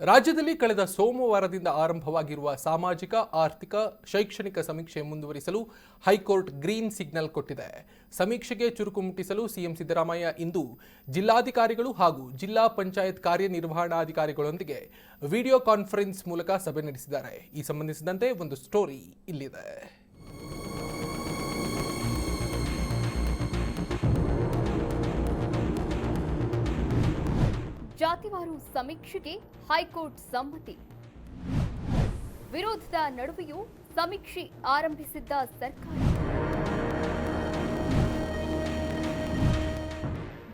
ರಾಜ್ಯದಲ್ಲಿ ಕಳೆದ ಸೋಮವಾರದಿಂದ ಆರಂಭವಾಗಿರುವ ಸಾಮಾಜಿಕ, ಆರ್ಥಿಕ, ಶೈಕ್ಷಣಿಕ ಸಮೀಕ್ಷೆ ಮುಂದುವರಿಸಲು ಹೈಕೋರ್ಟ್ ಗ್ರೀನ್ ಸಿಗ್ನಲ್ ಕೊಟ್ಟಿದೆ. ಸಮೀಕ್ಷೆಗೆ ಚುರುಕು ಮುಟ್ಟಿಸಲು ಸಿಎಂ ಸಿದ್ದರಾಮಯ್ಯ ಇಂದು ಜಿಲ್ಲಾಧಿಕಾರಿಗಳು ಹಾಗೂ ಜಿಲ್ಲಾ ಪಂಚಾಯತ್ ಕಾರ್ಯನಿರ್ವಹಣಾಧಿಕಾರಿಗಳೊಂದಿಗೆ ವಿಡಿಯೋ ಕಾನ್ಫರೆನ್ಸ್ ಮೂಲಕ ಸಭೆ ನಡೆಸಿದ್ದಾರೆ. ಈ ಸಂಬಂಧಿಸಿದಂತೆ ಒಂದು ಸ್ಟೋರಿ ಇಲ್ಲಿದೆ. ಜಾತಿವಾರು ಸಮೀಕ್ಷೆಗೆ ಹೈಕೋರ್ಟ್ ಸಮ್ಮತಿ. ವಿರೋಧದ ನಡುವೆಯೂ ಸಮೀಕ್ಷೆ ಆರಂಭಿಸಿದ್ದ ಸರ್ಕಾರ.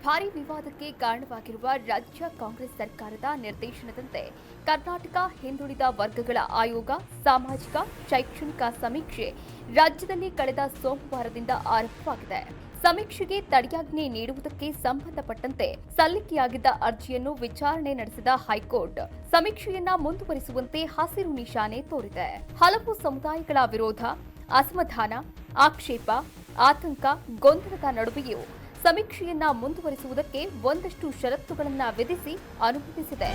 ಭಾರಿ ವಿವಾದಕ್ಕೆ ಕಾರಣವಾಗಿರುವ ರಾಜ್ಯ ಕಾಂಗ್ರೆಸ್ ಸರ್ಕಾರದ ನಿರ್ದೇಶನದಂತೆ ಕರ್ನಾಟಕ ಹಿಂದುಳಿದ ವರ್ಗಗಳ ಆಯೋಗ, ಸಾಮಾಜಿಕ, ಶೈಕ್ಷಣಿಕ ಸಮೀಕ್ಷೆ ರಾಜ್ಯದಲ್ಲಿ ಕಳೆದ ಸೋಮವಾರದಿಂದ ಆರಂಭವಾಗಿದೆ. ಸಮೀಕ್ಷೆಗೆ ತಡೆಯಾಜ್ಞೆ ನೀಡುವುದಕ್ಕೆ ಸಂಬಂಧಪಟ್ಟಂತೆ ಸಲ್ಲಿಕೆಯಾಗಿದ್ದ ಅರ್ಜಿಯನ್ನು ವಿಚಾರಣೆ ನಡೆಸಿದ ಹೈಕೋರ್ಟ್ ಸಮೀಕ್ಷೆಯನ್ನ ಮುಂದುವರಿಸುವಂತೆ ಹಸಿರು ನಿಶಾನೆ ತೋರಿದೆ. ಹಲವು ಸಮುದಾಯಗಳ ವಿರೋಧ, ಅಸಮಾಧಾನ, ಆಕ್ಷೇಪ, ಆತಂಕ, ಗೊಂದಲದ ನಡುವೆಯೂ ಸಮೀಕ್ಷೆಯನ್ನ ಮುಂದುವರಿಸುವುದಕ್ಕೆ ಒಂದಷ್ಟು ಷರತ್ತುಗಳನ್ನು ವಿಧಿಸಿ ಅನುಮತಿಸಿದೆ.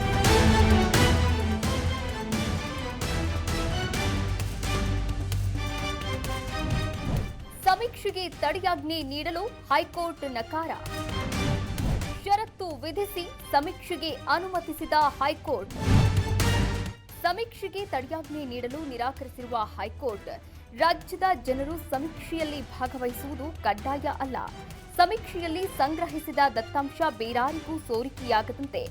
ಸಮೀಕ್ಷೆಗೆ ತಡೆಯಾಜ್ಞೆ ನೀಡಲು ಹೈಕೋರ್ಟ್ ನಕಾರ. ಷರತ್ತು ವಿಧಿಸಿ ಸಮೀಕ್ಷೆಗೆ ಅನುಮತಿಸಿದ ಹೈಕೋರ್ಟ್. ಸಮೀಕ್ಷೆಗೆ ತಡೆಯಾಜ್ಞೆ ನೀಡಲು ನಿರಾಕರಿಸಿರುವ ಹೈಕೋರ್ಟ್, ರಾಜ್ಯದ ಜನರು ಸಮೀಕ್ಷೆಯಲ್ಲಿ ಭಾಗವಹಿಸುವುದು ಕಡ್ಡಾಯ ಅಲ್ಲ. ಸಮೀಕ್ಷೆಯಲ್ಲಿ ಸಂಗ್ರಹಿಸಿದ ದತ್ತಾಂಶ ಬೇರಾರಿಗೂ ಸೋರಿಕೆಯಾಗದಂತೆ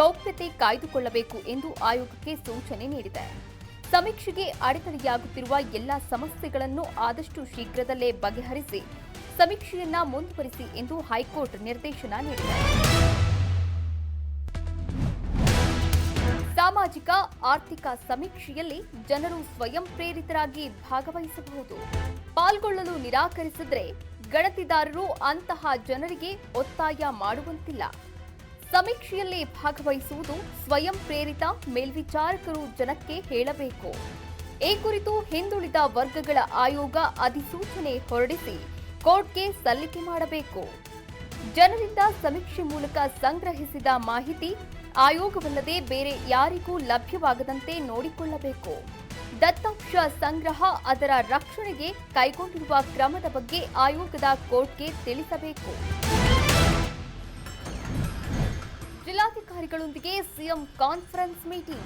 ಗೌಪ್ಯತೆ ಕಾಯ್ದುಕೊಳ್ಳಬೇಕು ಎಂದು ಆಯೋಗಕ್ಕೆ ಸೂಚನೆ ನೀಡಿದೆ. ಸಮೀಕ್ಷೆಗೆ ಅಡೆತಡೆಯಾಗುತ್ತಿರುವ ಎಲ್ಲ ಸಮಸ್ಯೆಗಳನ್ನು ಆದಷ್ಟು ಶೀಘ್ರದಲ್ಲೇ ಬಗೆಹರಿಸಿ ಸಮೀಕ್ಷೆಯನ್ನ ಮುಂದುವರಿಸಿ ಎಂದು ಹೈಕೋರ್ಟ್ ನಿರ್ದೇಶನ ನೀಡಿದೆ. ಸಾಮಾಜಿಕ, ಆರ್ಥಿಕ ಸಮೀಕ್ಷೆಯಲ್ಲಿ ಜನರು ಸ್ವಯಂ ಪ್ರೇರಿತರಾಗಿ ಭಾಗವಹಿಸಬಹುದು. ಪಾಲ್ಗೊಳ್ಳಲು ನಿರಾಕರಿಸಿದ್ರೆ ಗಣತಿದಾರರು ಅಂತಹ ಜನರಿಗೆ ಒತ್ತಾಯ ಮಾಡುವಂತಿಲ್ಲ. ಸಮೀಕ್ಷೆಯಲ್ಲಿ ಭಾಗವಹಿಸುವುದು ಸ್ವಯಂ ಪ್ರೇರಿತ ಮೇಲ್ವಿಚಾರಕರು ಜನಕ್ಕೆ ಹೇಳಬೇಕು. ಈ ಕುರಿತು ಹಿಂದುಳಿದ ವರ್ಗಗಳ ಆಯೋಗ ಅಧಿಸೂಚನೆ ಹೊರಡಿಸಿ ಕೋರ್ಟ್ಗೆ ಸಲ್ಲಿಕೆ ಮಾಡಬೇಕು. ಜನರಿಂದ ಸಮೀಕ್ಷೆ ಮೂಲಕ ಸಂಗ್ರಹಿಸಿದ ಮಾಹಿತಿ ಆಯೋಗವಲ್ಲದೆ ಬೇರೆ ಯಾರಿಗೂ ಲಭ್ಯವಾಗದಂತೆ ನೋಡಿಕೊಳ್ಳಬೇಕು. ದತ್ತಾಂಶ ಸಂಗ್ರಹ ಅದರ ರಕ್ಷಣೆಗೆ ಕೈಗೊಂಡಿರುವ ಕ್ರಮದ ಬಗ್ಗೆ ಆಯೋಗದ ಕೋರ್ಟ್ಗೆ ತಿಳಿಸಬೇಕು. ಜಿಲ್ಲಾಧಿಕಾರಿಗಳೊಂದಿಗೆ ಸಿಎಂ ಕಾನ್ಫರೆನ್ಸ್ ಮೀಟಿಂಗ್.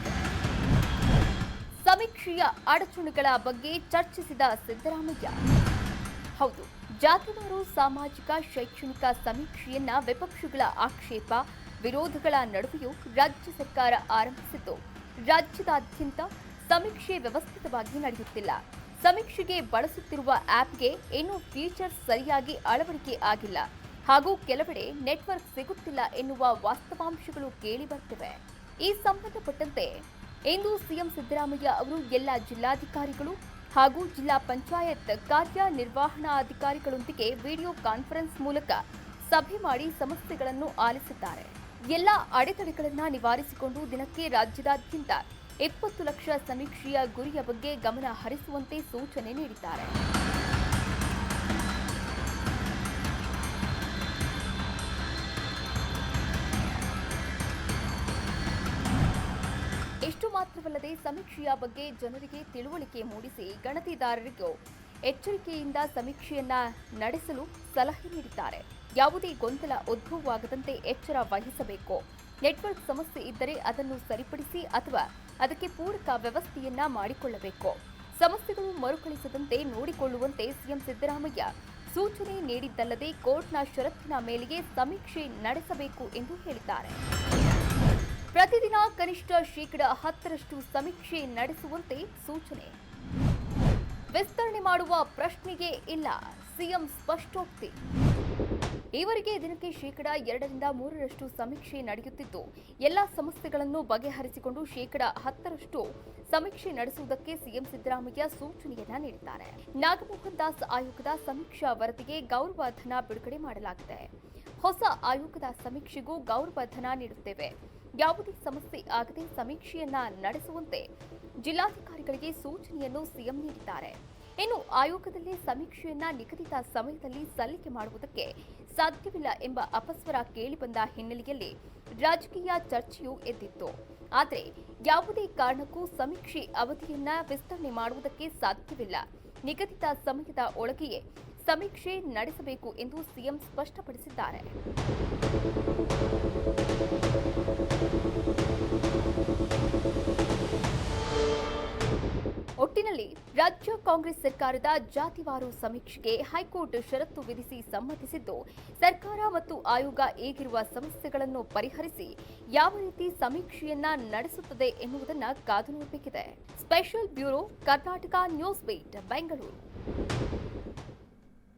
ಸಮೀಕ್ಷೆಯ ಅಡಚಣೆಗಳ ಬಗ್ಗೆ ಚರ್ಚಿಸಿದ ಸಿದ್ದರಾಮಯ್ಯ. ಹೌದು, ಜಾತಿವಾರು ಸಾಮಾಜಿಕ ಶೈಕ್ಷಣಿಕ ಸಮೀಕ್ಷೆಯನ್ನ ವಿಪಕ್ಷಗಳ ಆಕ್ಷೇಪ, ವಿರೋಧಗಳ ನಡುವೆಯೂ ರಾಜ್ಯ ಸರ್ಕಾರ ಆರಂಭಿಸಿತು ರಾಜ್ಯದಾದ್ಯಂತ ಸಮೀಕ್ಷೆ ವ್ಯವಸ್ಥಿತವಾಗಿ ನಡೆಯುತ್ತಿಲ್ಲ. ಸಮೀಕ್ಷೆಗೆ ಬಳಸುತ್ತಿರುವ ಆಪ್ಗೆ ಏನೂ ಫೀಚರ್ಸ್ ಸರಿಯಾಗಿ ಅಳವಡಿಕೆ ಆಗಿಲ್ಲ. ಹಾಗೂ ಕೆಲವೆಡೆ ನೆಟ್ವರ್ಕ್ ಸಿಗುತ್ತಿಲ್ಲ ಎನ್ನುವ ವಾಸ್ತವಾಂಶಗಳು ಕೇಳಿಬರ್ತಿವೆ ಈ ಸಂಬಂಧಪಟ್ಟಂತೆ ಇಂದು ಸಿಎಂ ಸಿದ್ದರಾಮಯ್ಯ ಅವರು ಎಲ್ಲ ಜಿಲ್ಲಾಧಿಕಾರಿಗಳು ಹಾಗೂ ಜಿಲ್ಲಾ ಪಂಚಾಯತ್ ಕಾರ್ಯನಿರ್ವಹಣಾಧಿಕಾರಿಗಳೊಂದಿಗೆ ವಿಡಿಯೋ ಕಾನ್ಫರೆನ್ಸ್ ಮೂಲಕ ಸಭೆ ಮಾಡಿ ಸಮಸ್ಯೆಗಳನ್ನು ಆಲಿಸಿದ್ದಾರೆ. ಎಲ್ಲ ಅಡೆತಡೆಗಳನ್ನು ನಿವಾರಿಸಿಕೊಂಡು ದಿನಕ್ಕೆ ರಾಜ್ಯದಾದ್ಯಂತ ಇಪ್ಪತ್ತು ಲಕ್ಷ ಸಮೀಕ್ಷೆಯ ಗುರಿಯ ಬಗ್ಗೆ ಗಮನ ಹರಿಸುವಂತೆ ಸೂಚನೆ ನೀಡಿದ್ದಾರೆ. ಇಷ್ಟು ಮಾತ್ರವಲ್ಲದೆ ಸಮೀಕ್ಷೆಯ ಬಗ್ಗೆ ಜನರಿಗೆ ತಿಳುವಳಿಕೆ ಮೂಡಿಸಿ ಗಣತಿದಾರರಿಗೂ ಎಚ್ಚರಿಕೆಯಿಂದ ಸಮೀಕ್ಷೆಯನ್ನ ನಡೆಸಲು ಸಲಹೆ ನೀಡಿದ್ದಾರೆ. ಯಾವುದೇ ಗೊಂದಲ ಉದ್ಭವವಾಗದಂತೆ ಎಚ್ಚರ ವಹಿಸಬೇಕು. ನೆಟ್ವರ್ಕ್ ಸಮಸ್ಯೆ ಇದ್ದರೆ ಅದನ್ನು ಸರಿಪಡಿಸಿ ಅಥವಾ ಅದಕ್ಕೆ ಪೂರಕ ವ್ಯವಸ್ಥೆಯನ್ನ ಮಾಡಿಕೊಳ್ಳಬೇಕು. ಸಮಸ್ಯೆಗಳು ಮರುಕಳಿಸದಂತೆ ನೋಡಿಕೊಳ್ಳುವಂತೆ ಸಿಎಂ ಸಿದ್ದರಾಮಯ್ಯ ಸೂಚನೆ ನೀಡಿದ್ದಲ್ಲದೆ ಕೋರ್ಟ್ನ ಷರತ್ತಿನ ಮೇಲೆಯೇ ಸಮೀಕ್ಷೆ ನಡೆಸಬೇಕು ಎಂದು ಹೇಳಿದ್ದಾರೆ. ಪ್ರತಿದಿನ ಕನಿಷ್ಠ ಶೇಕಡ ಹತ್ತರಷ್ಟು ಸಮೀಕ್ಷೆ ನಡೆಸುವಂತೆ ಸೂಚನೆ. ವಿಸ್ತರಣೆ ಮಾಡುವ ಪ್ರಶ್ನೆಗೆ ಇಲ್ಲ, ಸಿಎಂ ಸ್ಪಷ್ಟೋಕ್ತಿ. ಈವರೆಗೆ ದಿನಕ್ಕೆ ಶೇಕಡ ಎರಡರಿಂದ ಮೂರರಷ್ಟು ಸಮೀಕ್ಷೆ ನಡೆಯುತ್ತಿದ್ದು ಎಲ್ಲ ಸಮಸ್ಯೆಗಳನ್ನು ಬಗೆಹರಿಸಿಕೊಂಡು ಶೇಕಡ ಹತ್ತರಷ್ಟು ಸಮೀಕ್ಷೆ ನಡೆಸುವುದಕ್ಕೆ ಸಿಎಂ ಸಿದ್ದರಾಮಯ್ಯ ಸೂಚನೆಯನ್ನ ನೀಡಿದ್ದಾರೆ. ನಾಗಮೋಹನ್ ದಾಸ್ ಆಯೋಗದ ಸಮೀಕ್ಷಾ ವರದಿಗೆ ಗೌರವ ಬಿಡುಗಡೆ ಮಾಡಲಾಗಿದೆ. ಹೊಸ ಆಯೋಗದ ಸಮೀಕ್ಷೆಗೂ ಗೌರವ ನೀಡುತ್ತೇವೆ. ಯಾವುದೇ ಸಮಸ್ಯೆ ಆಗದೆ ಸಮೀಕ್ಷೆಯನ್ನ ನಡೆಸುವಂತೆ ಜಿಲ್ಲಾಧಿಕಾರಿಗಳಿಗೆ ಸೂಚನೆಯನ್ನು ಸಿಎಂ ನೀಡಿದ್ದಾರೆ. ಇನ್ನು ಆಯೋಗದಲ್ಲಿ ಸಮೀಕ್ಷೆಯನ್ನ ನಿಗದಿತ ಸಮಯದಲ್ಲಿ ಸಲ್ಲಿಕೆ ಮಾಡುವುದಕ್ಕೆ ಸಾಧ್ಯವಿಲ್ಲ ಎಂಬ ಅಪಸ್ವರ ಕೇಳಿಬಂದ ಹಿನ್ನೆಲೆಯಲ್ಲಿ ರಾಜಕೀಯ ಚರ್ಚೆಯೂ ಎದ್ದಿತ್ತು. ಆದರೆ ಯಾವುದೇ ಕಾರಣಕ್ಕೂ ಸಮೀಕ್ಷೆ ಅವಧಿಯನ್ನ ವಿಸ್ತರಣೆ ಮಾಡುವುದಕ್ಕೆ ಸಾಧ್ಯವಿಲ್ಲ. ನಿಗದಿತ ಸಮಯದ ಒಳಗೆಯೇ ಸಮೀಕ್ಷೆ ನಡೆಸಬೇಕು ಎಂದು ಸಿಎಂ ಸ್ಪಷ್ಟಪಡಿಸಿದ್ದಾರೆ. ಒಟ್ಟಿನಲ್ಲಿ ರಾಜ್ಯ ಕಾಂಗ್ರೆಸ್ ಸರ್ಕಾರದ ಜಾತಿವಾರು ಸಮೀಕ್ಷೆಗೆ ಹೈಕೋರ್ಟ್ ಷರತ್ತು ವಿಧಿಸಿ ಸಮ್ಮತಿಸಿದ್ದು, ಸರ್ಕಾರ ಮತ್ತು ಆಯೋಗ ಈಗಿರುವ ಸಮಸ್ಯೆಗಳನ್ನು ಪರಿಹರಿಸಿ ಯಾವ ರೀತಿ ಸಮೀಕ್ಷೆಯನ್ನ ನಡೆಸುತ್ತದೆ ಎನ್ನುವುದನ್ನು ಕಾದು ನೋಡಬೇಕಿದೆ. Special bureau Karnataka news beat, Bengaluru.